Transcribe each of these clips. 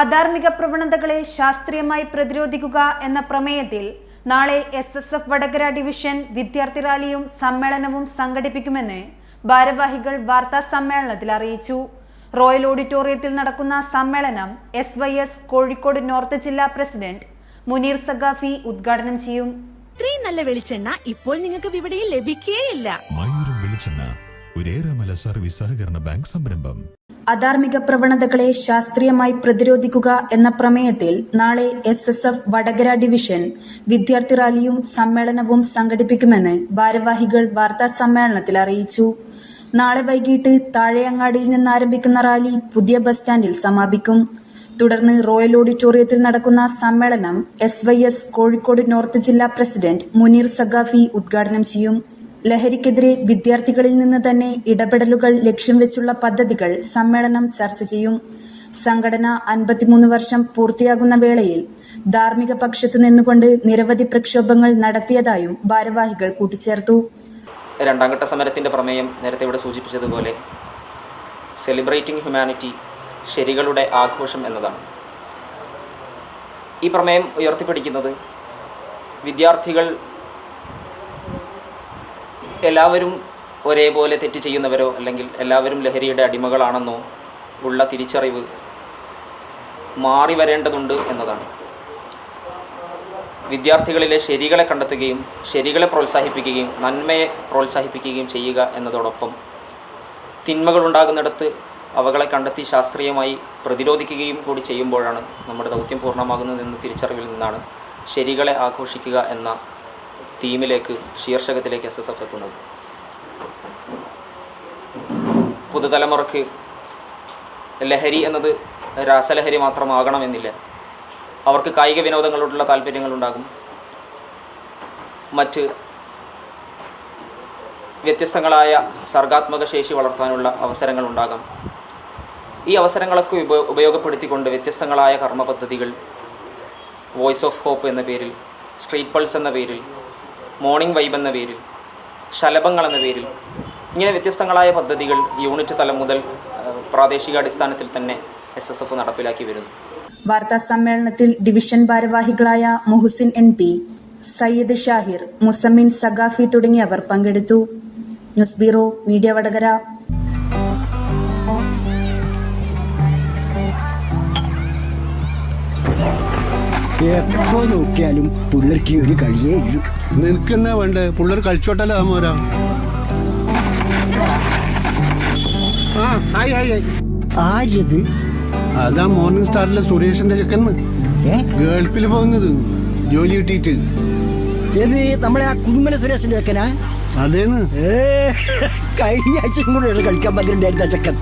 അധാർമിക പ്രവണതകളെ ശാസ്ത്രീയമായി പ്രതിരോധിക്കുക എന്ന പ്രമേയത്തിൽ നാളെ S S F Vatakara division വിദ്യാർത്ഥി റാലിയും സമ്മേളനവും സംഘടിപ്പിക്കുമെന്ന് ഭാരവാഹികൾ വാർത്താ സമ്മേളനത്തിൽ അറിയിച്ചു. റോയൽ ഓഡിറ്റോറിയത്തിൽ നടക്കുന്ന സമ്മേളനം S Y S Kozhikode north ജില്ലാ പ്രസിഡന്റ് മുനീർ സഖാഫി ഉദ്ഘാടനം ചെയ്യും. ഇത്രയും നല്ല വെളിച്ചെണ്ണ ഇപ്പോൾ നിങ്ങൾക്ക് വിപണിയിൽ ലഭിക്കുകയില്ല മയൂരം വെളിച്ചെണ്ണ ഒരേറെമല സർവീസ് സഹകരണ ബാങ്ക് സംരംഭം. അധാർമിക പ്രവണതകളെ ശാസ്ത്രീയമായി പ്രതിരോധിക്കുക എന്ന പ്രമേയത്തിൽ നാളെ S S F Vatakara division വിദ്യാർത്ഥി റാലിയും സമ്മേളനവും സംഘടിപ്പിക്കുമെന്ന് ഭാരവാഹികൾ വാർത്താ സമ്മേളനത്തിൽ അറിയിച്ചു. നാളെ വൈകിട്ട് താഴെയങ്ങാടിയിൽ നിന്ന് ആരംഭിക്കുന്ന റാലി പുതിയ ബസ് സ്റ്റാൻഡിൽ സമാപിക്കും. തുടർന്ന് റോയൽ ഓഡിറ്റോറിയത്തിൽ നടക്കുന്ന സമ്മേളനം S Y S Kozhikode north ജില്ലാ പ്രസിഡന്റ് മുനീർ സഖാഫി ഉദ്ഘാടനം ചെയ്യും. ലഹരിക്കെതിരെ വിദ്യാർത്ഥികളിൽ നിന്ന് തന്നെ ഇടപെടലുകൾ ലക്ഷ്യം വെച്ചുള്ള പദ്ധതികൾ സമ്മേളനം ചർച്ച ചെയ്യും. സംഘടന അൻപത്തിമൂന്ന് വർഷം പൂർത്തിയാകുന്ന വേളയിൽ ധാർമ്മിക പക്ഷത്ത് നിന്നുകൊണ്ട് നിരവധി പ്രക്ഷോഭങ്ങൾ നടത്തിയതായും ഭാരവാഹികൾ കൂട്ടിച്ചേർത്തു. രണ്ടാം ഘട്ട സമരത്തിന്റെ പ്രമേയം നേരത്തെ ഇവിടെ സൂചിപ്പിച്ചതുപോലെ സെലിബ്രേറ്റിംഗ് ഹ്യൂമാനിറ്റി ശരികളുടെ ആഘോഷം എന്നതാണ്. ഈ പ്രമേയം ഉയർത്തിപ്പിടിക്കുന്നത് വിദ്യാർത്ഥികൾ എല്ലാവരും ഒരേപോലെ തെറ്റ് ചെയ്യുന്നവരോ അല്ലെങ്കിൽ എല്ലാവരും ലഹരിയുടെ അടിമകളാണെന്നോ ഉള്ള തിരിച്ചറിവ് മാറി വരേണ്ടതുണ്ട് എന്നതാണ്. വിദ്യാർത്ഥികളിലെ ശരികളെ കണ്ടെത്തുകയും ശരികളെ പ്രോത്സാഹിപ്പിക്കുകയും നന്മയെ പ്രോത്സാഹിപ്പിക്കുകയും ചെയ്യുക എന്നതോടൊപ്പം തിന്മകൾ ഉണ്ടാകുന്നിടത്ത് അവകളെ കണ്ടെത്തി ശാസ്ത്രീയമായി പ്രതിരോധിക്കുകയും കൂടി ചെയ്യുമ്പോഴാണ് നമ്മുടെ ദൗത്യം പൂർണമാകുന്നതെന്ന തിരിച്ചറിവിൽ നിന്നാണ് ശരികളെ ആഘോഷിക്കുക എന്ന തീമിലേക്ക് ശീർഷകത്തിലേക്ക് എസ് എസ് എഫ് എത്തുന്നത്. പുതുതലമുറയ്ക്ക് ലഹരി എന്നത് രാസലഹരി മാത്രമാകണമെന്നില്ല. അവർക്ക് കായിക വിനോദങ്ങളോടുള്ള താല്പര്യങ്ങളുണ്ടാകും മറ്റ് വ്യത്യസ്തങ്ങളായ സർഗാത്മക ശേഷി വളർത്താനുള്ള അവസരങ്ങളുണ്ടാകാം. ഈ അവസരങ്ങളൊക്കെ ഉപ ഉപയോഗപ്പെടുത്തിക്കൊണ്ട് വ്യത്യസ്തങ്ങളായ കർമ്മ പദ്ധതികൾ വോയിസ് ഓഫ് ഹോപ്പ് എന്ന പേരിൽ സ്ട്രീറ്റ് പൾസ് എന്ന പേരിൽ മോർണിംഗ് വൈബ് എന്ന പേരിൽ ശലഭങ്ങൾ എന്ന പേരിൽ ഇങ്ങനെ വ്യത്യസ്തങ്ങളായ പദ്ധതികൾ യൂണിറ്റ് തലം മുതൽ പ്രാദേശിക അടിസ്ഥാനത്തിൽ തന്നെ എസ് എസ് എഫ് നടപ്പിലാക്കി വരുന്നു. വാർത്താ സമ്മേളനത്തിൽ ഡിവിഷൻ ഭാരവാഹികളായ മുഹസിൻ എൻ പി സയ്യിദ് ഷാഹിർ മുസമ്മിൻ സഖാഫി തുടങ്ങിയവർ പങ്കെടുത്തു. News bureau media Vatakara. എപ്പോ നോക്കിയാലും പുള്ളർക്ക് ഒരു കഴിയേ ഉള്ളൂ നിനക്കെന്നാ വേണ്ടേ? പിള്ളേർ കളിച്ചോട്ടല്ലോ മോരാ? ആ ആയി ആയി ഹായ് ആരത് അതാ മോർണിംഗ് സ്റ്റാറിലെ സുരേഷിന്റെ ചെക്കന്ന് ഗൾഫിൽ പോകുന്നത്. ജോലി കിട്ടിയിട്ട്. ഏത് നമ്മളെ ആ കുടുംബന സുരേഷിന്റെ ചെക്കനാ? അതേന്ന്. കഴിഞ്ഞ ആഴ്ചയും കൂടെ കളിക്കാൻ പന്ത്രണ്ടായിരുന്ന ചെക്കൻ.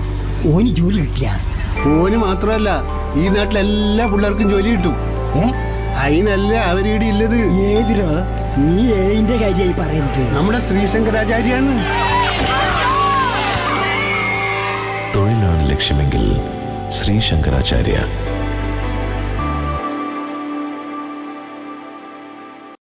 ഓന് ജോലി കിട്ടിയ? ഓന് മാത്രമല്ല ഈ നാട്ടിലെല്ലാ പിള്ളേർക്കും ജോലി കിട്ടും. അതിനല്ല അവരീടെ ഇല്ലത്. ഏതിരോ നീ ഏതിന്റെ കാര്യമായി പറയുന്നത് നമ്മുടെ ശ്രീശങ്കരാചാര്യാണ് തൊഴിലാണ് ലക്ഷ്യമെങ്കിൽ ശ്രീ ശങ്കരാചാര്യ